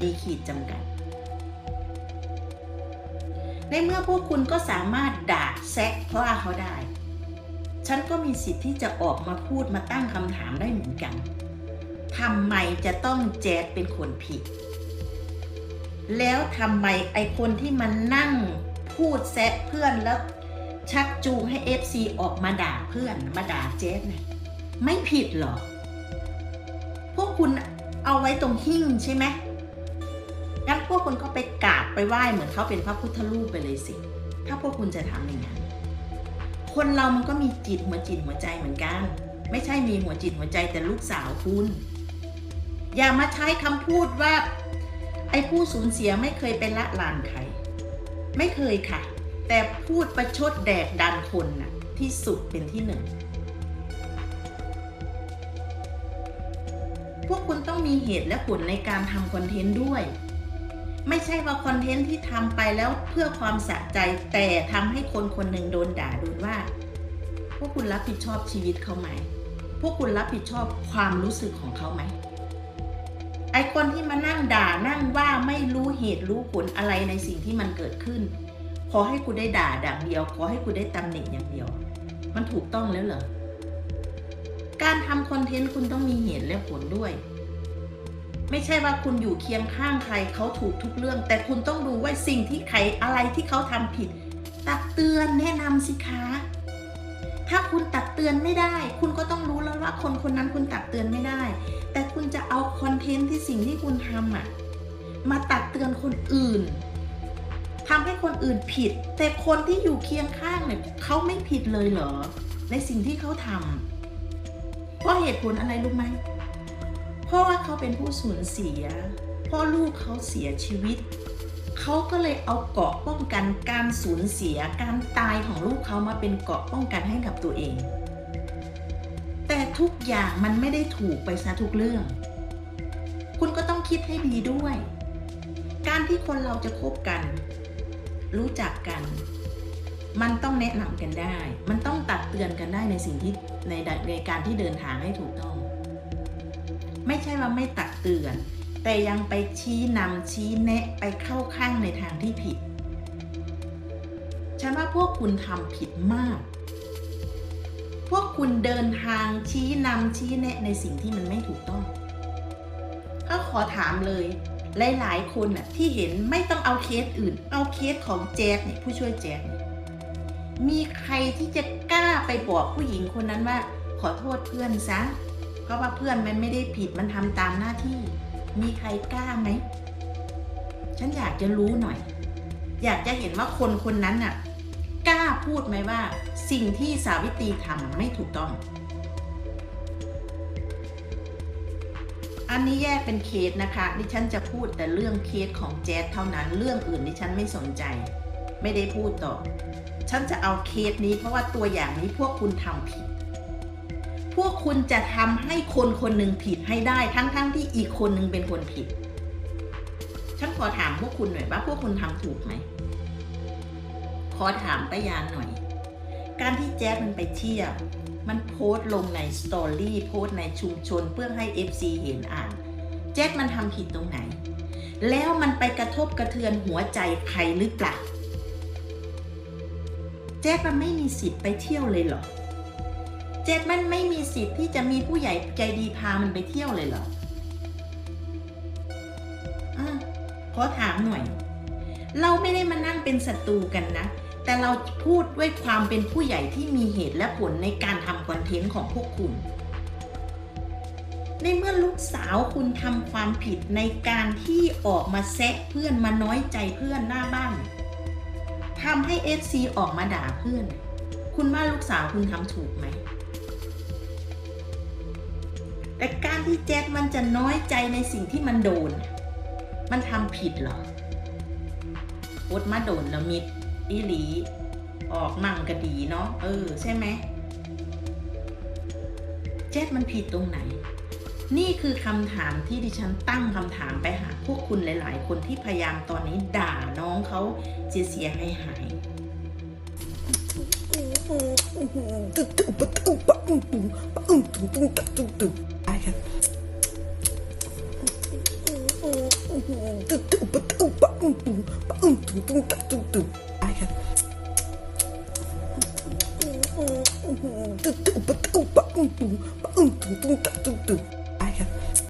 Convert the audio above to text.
มีขีดจำกัด ในเมื่อพวกคุณก็สามารถด่าแซะเพราะว่าเขาได้ ฉันก็มีสิทธิ์ที่จะออกมาพูดมาตั้งคำถามได้เหมือนกันทำไมจะต้องแจ๊ดเป็นคนผิด แล้วทำไมไอคนที่มันนั่งพูดแซะเพื่อนแล้ว ชักจูงให้ FC ออกมาด่าเพื่อนมาด่าเจ๊เนี่ยไม่ผิดหรอ พวกคุณเอาไว้ตรงหิ้งใช่ไหม งั้นพวกคุณก็ไปกราบไปไหว้เหมือนเขาเป็นพระพุทธรูปไปเลยสิ ถ้าพวกคุณจะทำอย่างนั้น คนเรามันก็มีจิตหัวจิตหัวใจเหมือนกัน ไม่ใช่มีหัวจิตหัวใจแต่ลูกสาวคุณ อย่ามาใช้คำพูดว่า ไอ้ผู้สูญเสียไม่เคยเป็นละลานใคร ไม่เคยค่ะ แต่พูดประชดแดกดันคนน่ะที่สุดเป็นที่หนึ่งพวกคุณต้องมีเหตุและผลในการทำคอนเทนต์ด้วย ไม่ใช่ว่าคอนเทนต์ที่ทำไปแล้วเพื่อความสะใจแต่ทำให้คนคนหนึ่งโดนด่าโดนว่า พวกคุณรับผิดชอบชีวิตเขาไหม พวกคุณรับผิดชอบความรู้สึกของเขาไหมไอคนที่มานั่งด่านั่งว่าไม่รู้เหตุรู้ผลอะไรในสิ่งที่มันเกิดขึ้น ขอให้กูได้ด่าด่างเดียว ขอให้กูได้ตำหนิอย่างเดียว มันถูกต้องแล้วเหรอการทำคอนเทนต์คุณต้องมีเหตุและผลด้วย ไม่ใช่ว่าคุณอยู่เคียงข้างใครเขาถูกทุกเรื่อง แต่คุณต้องดูว่าสิ่งที่ใครอะไรที่เขาทำผิด ตักเตือนแนะนำสิคะถ้าคุณตักเตือนไม่ได้ คุณก็ต้องรู้แล้วว่าคนคนนั้นคุณตักเตือนไม่ได้ แต่คุณจะเอาคอนเทนต์ที่สิ่งที่คุณทำอะมาตักเตือนคนอื่นทำให้คนอื่นผิด แต่คนที่อยู่เคียงข้างเนี่ยเขาไม่ผิดเลยเหรอ ในสิ่งที่เขาทำเพราะเหตุผลอะไรรู้ไหม ราะว่าเขาเป็นผู้สูญเสีย เพราะลูกเขาเสียชีวิต เขาก็เลยเอาเกาะป้องกันการสูญเสียการตายของลูกเขามาเป็นเกาะป้องกันให้กับตัวเอง แต่ทุกอย่างมันไม่ได้ถูกไปซะทุกเรื่อง คุณก็ต้องคิดให้ดีด้วย การที่คนเราจะคบกัน รู้จักกัน มันต้องแนะนำกันได้ มันต้องตักเตือนกันได้ในสิ่งที่ในในการที่เดินทางให้ถูกต้อง ไม่ใช่ว่าไม่ตักเตือน แต่ยังไปชี้นำชี้แนะไปเข้าข้างในทางที่ผิด ฉันว่าพวกคุณทำผิดมาก พวกคุณเดินทางชี้นำชี้แนะในสิ่งที่มันไม่ถูกต้อง ก็ขอถามเลย หลายๆคนน่ะที่เห็นไม่ต้องเอาเคสอื่น เอาเคสของแจ๊ดเนี่ยผู้ช่วยแจ๊ดเนี่ยมีใครที่จะกล้าไปบอกผู้หญิงคนนั้นว่า ขอโทษเพื่อนซะ เพราะว่าเพื่อนมันไม่ได้ผิดมันทำตามหน้าที่ มีใครกล้าไหม ฉันอยากจะรู้หน่อย อยากจะเห็นว่าคนคนนั้นน่ะ กล้าพูดไหมว่า สิ่งที่สาวิตรีทำไม่ถูกต้อง อันนี้แยกเป็นเคสนะคะดิฉันจะพูดแต่เรื่องเคสของแจ๊สเท่านั้น เรื่องอื่นดิฉันไม่สนใจ ไม่ได้พูดต่อ ฉันจะเอาเคสนี้เพราะว่าตัวอย่างนี้พวกคุณทำผิด พวกคุณจะทำให้คนคนหนึ่งผิดให้ได้ทั้งๆทที่อีกคนหนึ่งเป็นคนผิด ฉันขอถามพวกคุณหน่อยว่าพวกคุณทำถูกไหม ขอถามป้ายานหน่อย การที่แจ๊สมันไปเที่ยวมันโพสต์ลงในสตอรี่โพสต์ในชุมชนเพื่อให้ FC เห็นอ่าน แจ๊สมันทำผิดตรงไหน แล้วมันไปกระทบกระเทือนหัวใจใครหรือเปล่าแจ๊สมันไม่มีสิทธิ์ไปเที่ยวเลยเหรอ แจ๊ดมันไม่มีสิทธิ์ที่จะมีผู้ใหญ่ใจดีพามันไปเที่ยวเลยเหรออขอถามหน่อย เราไม่ได้มานั่งเป็นศัตรูกันนะ แต่เราพูดด้วยความเป็นผู้ใหญ่ที่มีเหตุและผลในการทำคอนเทนต์ของพวกคุณ ในเมื่อลูกสาวคุณทำความผิดในการที่ออกมาแซะเพื่อนมาน้อยใจเพื่อนหน้าบ้านทำให้เอฟซีออกมาด่าเพื่อน คุณว่าลูกสาวคุณทำถูกไหม แต่การที่แจ็คมันจะน้อยใจในสิ่งที่มันโดน มันทำผิดเหรอพดมาโดนละมิดอีหลี ออกมั่งก็ดีเนาะเออ ใช่ไหมแจ็คมันผิดตรงไหน นี่คือคำถามที่ดิฉันตั้งคำถามไปหาพวกคุณหลาย ๆ คนที่พยายามตอนนี้ด่าน้องเขาเสียเสียหายหายๆ I can. I have.